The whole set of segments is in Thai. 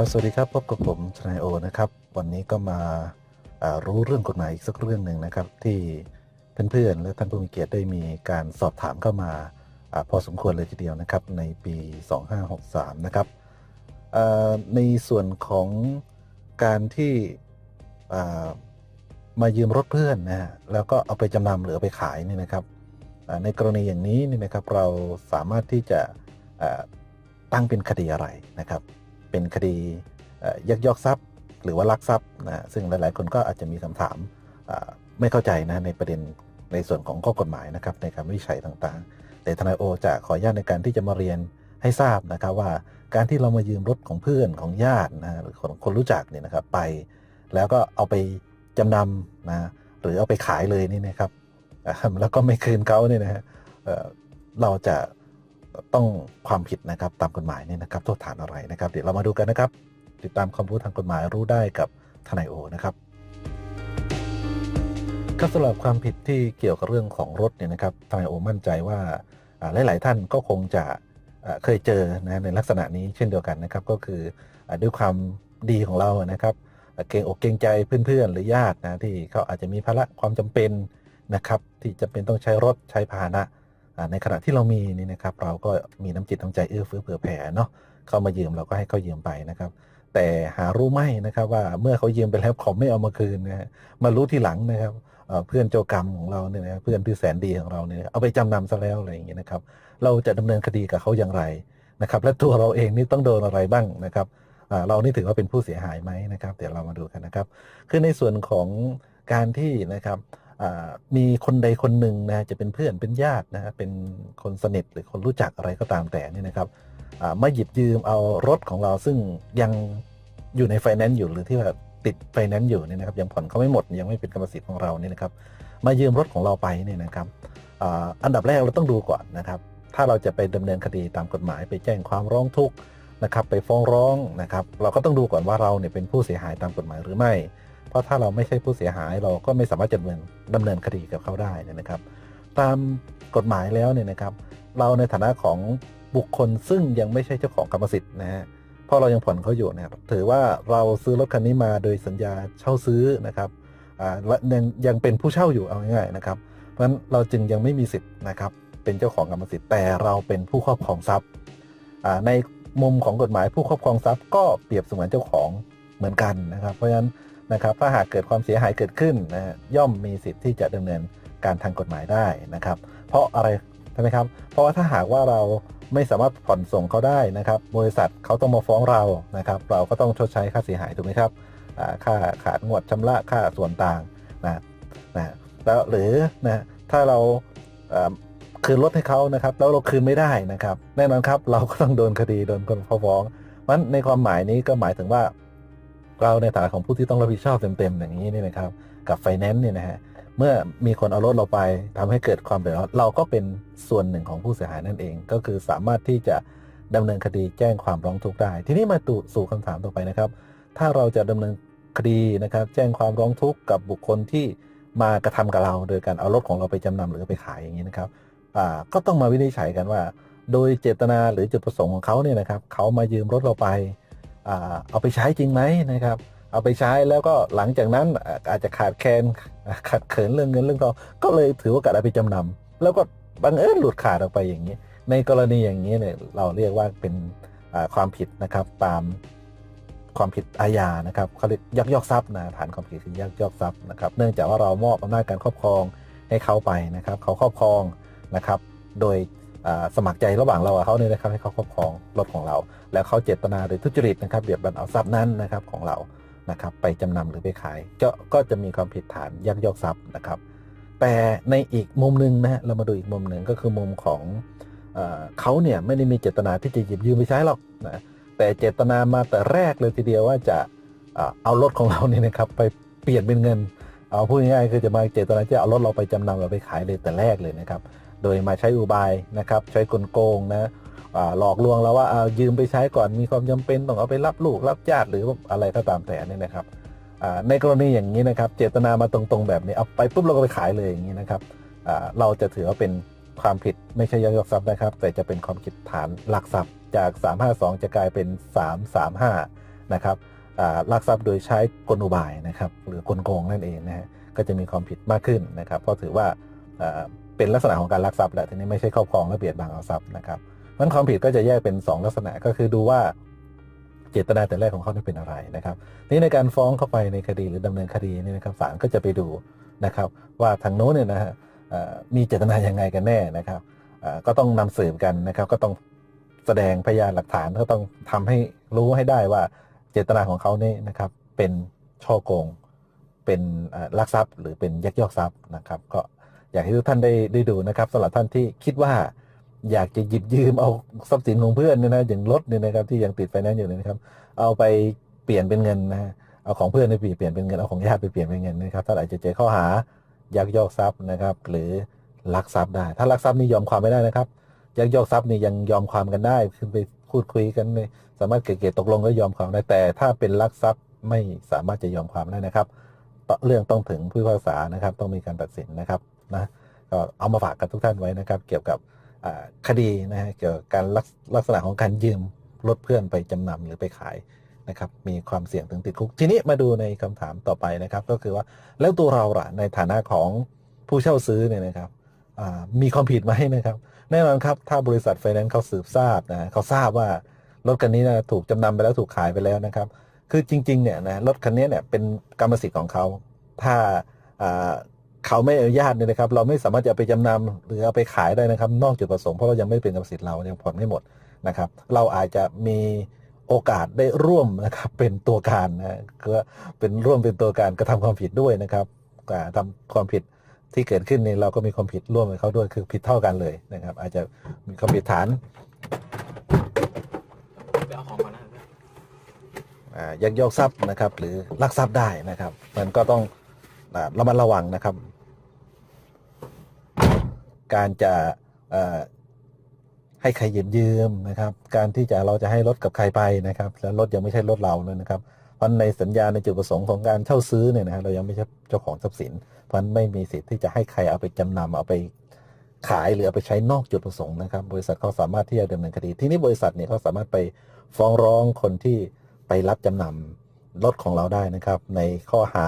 ครับสวัสดีครับพบกับผมทนายโอนะครับวันนี้ก็มาารู้เรื่องกฎหมายอีกสักเรื่องหนึ่งนะครับ ที่เพื่อนๆและท่านผู้มีเกียรติได้มีการสอบถามเข้ามาอาพอสมควรเลยทีเดียวนะครับในปี 2563 นะครับในส่วนของการที่ามายืมรถเพื่อนนะฮะแล้วก็เอาไปจำนำหรือไปขายนี่นะครับในกรณีอย่างนี้นี่นะครับเราสามารถที่จะตั้งเป็นคดีอะไรนะครับ เป็นคดียักยอกทรัพย์ หรือว่าลักทรัพย์นะซึ่งหลาย ๆ คนก็อาจจะมีคำถามไม่เข้าใจนะในประเด็นในส่วนของข้อกฎหมายนะครับในการวิจัยต่างๆ แต่ทนายโอจะขออนุญาตในการที่จะมาเรียนให้ทราบนะครับว่าการที่เรามายืมรถของเพื่อนของญาตินะหรือคนคนรู้จักเนี่ยนะครับไป แล้วก็เอาไปจำนำนะหรือเอาไปขายเลยนี่นะครับแล้วก็ไม่คืนเขาเนี่ยนะฮะเราจะ ต้องความผิดนะครับตามกฎหมายเนี่ยนะครับโทษฐานอะไรนะครับ เดี๋ยวเรามาดูกันนะครับ ติดตามความรู้ทางกฎหมายรู้ได้กับทนายโอนะครับก็สำหรับความผิดที่เกี่ยวกับเรื่องของรถเนี่ยนะครับทนายโอมั่นใจว่าอ่าหลาย ๆ ท่านก็คงจะเคยเจอนะในลักษณะนี้เช่นเดียวกันนะครับ ก็คือด้วยความดีของเรานะครับ เกรงอกเกรงใจเพื่อน ๆ หรือญาตินะที่เขาอาจจะมีภาระความจำเป็นนะครับ ที่จะเป็นต้องใช้รถใช้พาหนะ ในขณะที่เรามีนี่นะครับ เราก็มีน้ำจิตน้ำใจเอื้อเฟื้อเผื่อแผ่เนาะเข้ามายืมเราก็ให้เขายืมไปนะครับ แต่หารู้ไหมนะครับว่าเมื่อเขายืมไปแล้วเขาไม่เอามาคืนนะฮะมารู้ทีหลังนะครับเพื่อนเจ้ากรรมของเราเนี่ยนะเพื่อนที่แสนดีของเราเนี่ยเอาไปจำนำซะแล้วอะไรอย่างเงี้ยนะครับ เราจะดำเนินคดีกับเขาอย่างไรนะครับ และตัวเราเองนี่ต้องโดนอะไรบ้างนะครับอ่าเรานี่ถือว่าเป็นผู้เสียหายไหมนะครับ เดี๋ยวเรามาดูกันนะครับ คือในส่วนของการที่นะครับ มีคนใดคนหนึ่งนะจะเป็นเพื่อนเป็นญาตินะฮะเป็นคนสนิทหรือคนรู้จักอะไรก็ตามแต่นี่นะครับมาหยิบยืมเอารถของเราซึ่งยังอยู่ในไฟแนนซ์อยู่หรือที่ว่าติดไฟแนนซ์อยู่เนี่ยนะครับยังผ่อนเขาไม่หมดยังไม่เป็นกรรมสิทธิ์ของเราเนี่ยนะครับ มายืมรถของเราไปเนี่ยนะครับอ,อันดับแรกเราต้องดูก่อนนะครับ ถ้าเราจะไปดำเนินคดีตามกฎหมาย ไปแจ้งความร้องทุกข์นะครับ ไปฟ้องร้องนะครับ เราก็ต้องดูก่อนว่าเราเนี่ยเป็นผู้เสียหายตามกฎหมายหรือไม่ เพราะถ้าเราไม่ใช่ผู้เสียหายเราก็ไม่สามารถจะดำเนินดำเนินคดีกับเขาได้นยนะครับ ตามกฎหมายแล้วเนี่ยนะครับ เราในฐานะของบุคคลซึ่งยังไม่ใช่เจ้าของกรรมสิทธิ์นะฮะเพราะเรายังผ่อนเขาอยู่นะครับถือว่าเราซื้อรถคันนี้มาโดยสัญญาเช่าซื้อนะครับอ่าและยังยังเป็นผู้เช่าอยู่เอาง่ายๆนะครับ เพราะฉะนั้นเราจึงยังไม่มีสิทธิ์นะครับ เป็นเจ้าของกรรมสิทธิ์แต่เราเป็นผู้ครอบครองทรัพย์อ่าในมุมของกฎหมายผู้ครอบครองทรัพย์ก็เปรียบเสมือนเจ้าของเหมือนกันนะครับ เพราะฉะนั้น นะครับถ้าหากเกิดความเสียหายเกิดขึ้นนะย่อมมีสิทธิ์ที่จะดำเนินการทางกฎหมายได้นะครับ เพราะอะไรใช่ไหมครับ เพราะว่าถ้าหากว่าเราไม่สามารถผ่อนส่งเขาได้นะครับบริษัทเขาต้องมาฟ้องเรานะครับ เราก็ต้องชดใช้ค่าเสียหายถูกไหมครับค่าขาดงวดชำระค่าส่วนต่างนะนะแล้วหรือนะถ้าเราคืนรถให้เขานะครับ แล้วเราคืนไม่ได้นะครับ แน่นอนครับเราก็ต้องโดนคดีโดนคนฟ้องเพราะฉะนั้นในความหมายนี้ก็หมายถึงว่า เราในฐานะของผู้ที่ต้องรับผิดชอบเต็มๆอย่างนี้นี่นะครับกับไฟแนนซ์เนี่ยนะฮะเมื่อมีคนเอารถเราไปทำให้เกิดความเดือดร้อนเราก็เป็นส่วนหนึ่งของผู้เสียหายนั่นเอง ก็คือสามารถที่จะดำเนินคดีแจ้งความร้องทุกข์ได้ ทีนี้มาตูสู่คำถามต่อไปนะครับ ถ้าเราจะดำเนินคดีนะครับ แจ้งความร้องทุกข์กับบุคคลที่มากระทำกับเรา โดยการเอารถของเราไปจำนำหรือไปขายอย่างนี้นะครับก็ต้องมาวินิจฉัยกันว่า โดยเจตนาหรือจุดประสงค์ของเขาเนี่ยนะครับเขามายืมรถเราไป เอาไปใช้จริงไหมนะครับ เอาไปใช้แล้วก็หลังจากนั้นอาจจะขาดแคลนขาดเขินเรื่องเงินเรื่องทองก็เลยถือโอกาสเอาไปจำนำแล้วก็บังเอิญหลุดขาดออกไปอย่างนี้ ในกรณีอย่างนี้เนี่ยเราเรียกว่าเป็นความผิดนะครับตามความผิดอาญานะครับเขาเรียกยักยอกทรัพย์นะฐานความผิดคือยักยอกทรัพย์นะครับ เนื่องจากว่าเรามอบอำนาจการครอบครองให้เขาไปนะครับ เขาครอบครองนะครับ โดย สมัครใจระหว่างเรากับเขาเนี่ยนะครับให้เขาครอบครองรถของเรา แล้วเขาเจตนาโดยทุจริตนะครับเบียดบังเอาทรัพย์นั้นนะครับของเรานะครับไปจำนำหรือไปขายก็ก็จะมีความผิดฐานยักยอกทรัพย์นะครับ แต่ในอีกมุมหนึ่งนะฮะเรามาดูอีกมุมหนึ่งก็คือมุมของเอเขาเนี่ยไม่ได้มีเจตนาที่จะหยิบยืมไปใช้หรอกนะแต่เจตนามาแต่แรกเลยทีเดียวว่าจะเอารถของเราเนี่ยนะครับไปเปลี่ยนเป็นเงิน เอาพูดง่ายๆคือจะมาเจตนาจะเอารถเราไปจำนำเราไปขายเลยแต่แรกเลยนะครับ โดยมาใช้อุบายนะครับ ใช้กลโกงนะหลอกลวงเราว่าเอายืมไปใช้ก่อนมีความจำเป็นต้องเอาไปรับลูกรับญาติหรืออะไรก็ตามแต่เนี่ยนะครับในกรณีอย่างนี้นะครับ เจตนามาตรงๆแบบนี้เอาไปปุ๊บเราก็ไปขายเลยอย่างนี้นะครับเราจะถือว่าเป็นความผิดไม่ใช่ยักยอกทรัพย์นะครับ แต่จะเป็นความผิดฐานลักทรัพย์จาก 352 จะกลายเป็น 335 นะครับลักทรัพย์โดยใช้กลอุบายนะครับ หรือกลโกงนั่นเองนะฮะก็จะมีความผิดมากขึ้นนะครับ เพราะถือว่า เป็นลักษณะของการลักทรัพย์แหล้วทีนี้ไม่ใช่ครอบครองและเบียดบังเอาทรัพย์นะครับมันความผิดก็จะแยกเป็น 2 ลักษณะก็คือดูว่าเจตนาแต่แรกของเขาเป็นอะไรนะครับนี่ในการฟ้องเข้าไปในคดีหรือดำเนินคดีนี่นะครับศาลก็จะไปดูนะครับ ว่าทางโน้นเนี่ยนะฮะมีเจตนาอย่างไงกันแน่นะครับก็ต้องนำสืบกันนะครับ ก็ต้องแสดงพยานหลักฐานก็ต้องทำให้รู้ให้ได้ว่าเจตนาของเขานี่นะครับเป็นช่อโกง เป็นลักทรัพย์ หรือเป็นยักยอกทรัพย์นะครับ ก็ อยากให้ทุกท่านได้ได้ดูนะครับสำหรับท่านที่คิดว่าอยากจะหยิบยืมเอาทรัพย์สินของเพื่อนเนี่ยนะอย่างรถเนี่ยนะครับที่ยังติดไฟแนนซ์อยู่เนี่ยนะครับ เอาไปเปลี่ยนเป็นเงินนะเอาของเพื่อนไปเปลี่ยนเป็นเงินเอาของญาติไปเปลี่ยนเป็นเงินนะครับท่านอาจจะเจอข้อหายักยอกทรัพย์นะครับ หรือลักทรัพย์ได้ ถ้าลักทรัพย์นี่ยอมความไม่ได้นะครับยักยอกทรัพย์นี่ยังยอมความกันได้คือไปพูดคุยกันเนี่ยสามารถเกลี่ยตกลงแล้วยอมความได้แต่ ถ้าเป็นลักทรัพย์ไม่สามารถจะยอมความได้นะครับต่อเรื่องต้องถึงผู้พิพากษานะครับ ต้องมีการตัดสินนะครับ นะก็เอามาฝากกับทุกท่านไว้นะครับ เกี่ยวกับคดีนะฮะเกี่ยวกับการลักษณะของการยืมรถเพื่อนไปจำนำหรือไปขายนะครับมีความเสี่ยงถึงติดคุก ทีนี้มาดูในคำถามต่อไปนะครับ ก็คือว่าแล้วตัวเราล่ะในฐานะของผู้เช่าซื้อเนี่ยนะครับมีความผิดไหมนะครับ แน่นอนครับถ้าบริษัทไฟแนนซ์เขาสืบทราบนะเขาทราบว่ารถคันนี้นะถูกจำนำไปแล้วถูกขายไปแล้วนะครับ คือจริงๆเนี่ยนะรถคันนี้เนี่ยเป็นกรรมสิทธิ์ของเขาถ้า เขาไม่อนุญาตเนี่ยนะครับ เราไม่สามารถจะไปจำนำหรือเอาไปขายได้นะครับ นอกจุดประสงค์เพราะเรายังไม่เป็นกรรมสิทธิ์เรายังผ่อนไม่หมดนะครับ เราอาจจะมีโอกาสได้ร่วมนะครับเป็นตัวการนะก็เป็นร่วมเป็นตัวการกระทำความผิดด้วยนะครับอ่าทำความผิดที่เกิดขึ้นนี่เราก็มีความผิดร่วมกับเขาด้วยคือผิดเท่ากันเลยนะครับ อาจจะมีความผิดฐานเอาของก่อนนะอ่ายักยอกทรัพย์นะครับ หรือลักทรัพย์ได้นะครับ มันก็ต้อง ระมัดระวังนะครับ การจะให้ใครยืมยืมนะครับ การที่จะเราจะให้รถกับใครไปนะครับ แล้วรถยังไม่ใช่รถเราเลยนะครับ เพราะในสัญญาในจุดประสงค์ของการเช่าซื้อเนี่ยนะฮะเรายังไม่ใช่เจ้าของทรัพย์สิน เพราะฉะนั้นไม่มีสิทธิ์ที่จะให้ใครเอาไปจำนำเอาไปขายหรือเอาไปใช้นอกจุดประสงค์นะครับ บริษัทเขาสามารถที่จะดำเนินคดี ที่นี้บริษัทเนี่ยเขาสามารถไปฟ้องร้องคนที่ไปรับจำนำรถของเราได้นะครับ ในข้อหา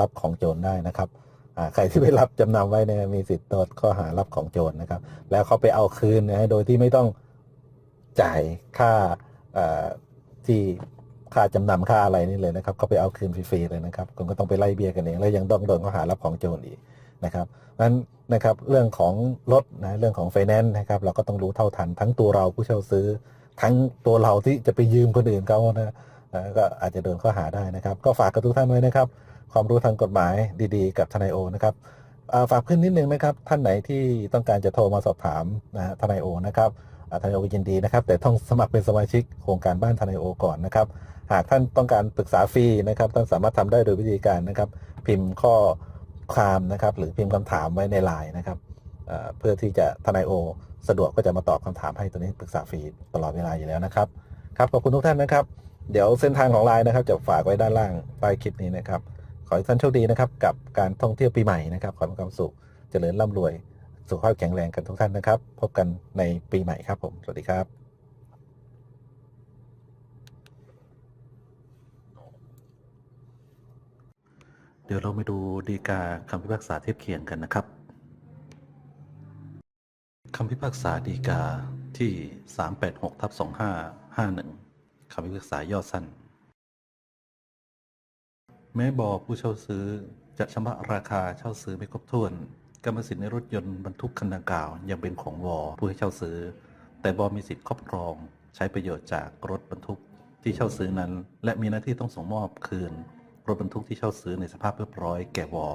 รับของโจรได้นะครับใครที่ไปรับจำนำไว้เนี่ยมีสิทธิ์โดนข้อหารับของโจรนะครับ แล้วเขาไปเอาคืนนะโดยที่ไม่ต้องจ่ายค่าที่ค่าจำนำค่าอะไรนี่เลยนะครับเขาไปเอาคืนฟรีๆเลยนะครับคุณก็ต้องไปไล่เบี้ยกันเองแล้วยังต้องโดนข้อหารับของโจรอีกนะครับนั้นนะครับเรื่องของรถนะเรื่องของไฟแนนซ์นะครับเราก็ต้องรู้เท่าทัน ทั้งตัวเราผู้เช่าซื้อ ทั้งตัวเราที่จะไปยืมคนอื่นเขานะก็อาจจะโดนข้อหาได้นะครับ ก็ฝากกับทุกท่านไว้นะครับ ความรู้ทางกฎหมายดีๆ กับทนายโอนะครับาฝากเพื่อนนิดนึงนะครับ ท่านไหนที่ต้องการจะโทรมาสอบถามนะฮะทนายโอนะครับทนายโอยินดีนะครับ แต่ต้องสมัครเป็นสมาชิกโครงการบ้านทนายโอก่อนนะครับ หากท่านต้องการปรึกษาฟรีนะครับท่านสามารถทำได้โดยวิธีการนะครับ พิมพ์ข้อความนะครับ หรือพิมพ์คำถามไว้ในไลน์นะครับเพื่อที่จะทนายโอ สะดวกก็จะมาตอบคำถามให้ตัวนี้ปรึกษาฟรีตลอดเวลาอยู่แล้วนะครับครับขอบคุณทุกท่านนะครับ เดี๋ยวเส้นทางของไลน์นะครับ จะฝากไว้ด้านล่างใต้คลิปนี้นะครับ ขอให้ท่านโชคดีนะครับ กับการท่องเที่ยวปีใหม่นะครับ ขอให้มีความสุข เจริญร่ำรวย สุขภาพแข็งแรงกันทุกท่านนะครับ พบกันในปีใหม่ครับผม สวัสดีครับเดี๋ยวเราไปดูดีกาคำพิพากษาเทียบเคียงกันนะครับคำพิพากษาดีกาที่ 386ทับ2551คำพิพากษาย่อสั้น แม้บอผู้เช่าซื้อจะชำระราคาเช่าซื้อไม่ครบถ้วน กรรมสิทธิ์ในรถยนต์บรรทุกคันดังกล่าวยังเป็นของวอผู้ให้เช่าซื้อ แต่บอมีสิทธิ์ครอบครอง ใช้ประโยชน์จากรถบรรทุกที่เช่าซื้อนั้น และมีหน้าที่ต้องส่งมอบคืน รถบรรทุกที่เช่าซื้อในสภาพเรียบร้อยแก่วอ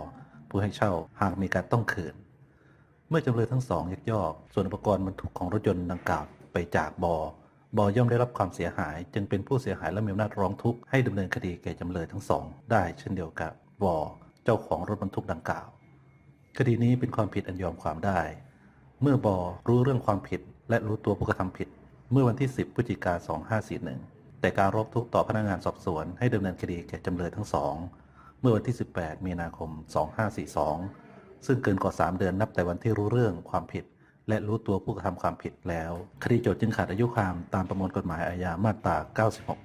ผู้ให้เช่าหากมีการต้องคืน เมื่อจำเลยทั้งสองยักยอก ส่วนอุปกรณ์บรรทุกของรถยนต์ดังกล่าวไปจากบอ บอย่อมได้รับความเสียหาย จึงเป็นผู้เสียหายและมีอำนาจร้องทุกข์ให้ดำเนินคดีแก่จำเลยทั้งสอง ได้เช่นเดียวกับวอเจ้าของรถบรรทุกดังกล่าว คดีนี้เป็นความผิดอันยอมความได้ เมื่อบอรู้เรื่องความผิด และรู้ตัวผู้กระทำผิด เมื่อวันที่ 10พฤศจิกายน2541 แต่การร้องทุกข์ต่อพนักงานสอบสวนให้ดำเนินคดีแก่จำเลยทั้งสองเมื่อวันที่ 18 มีนาคม 2542 ซึ่งเกินกว่า 3 เดือนนับแต่วันที่รู้เรื่องความผิด และรู้ตัวผู้กระทำความผิดแล้ว คดีโจทย์จึงขาดอายุความตามประมวลกฎหมายอาญามาตรา 96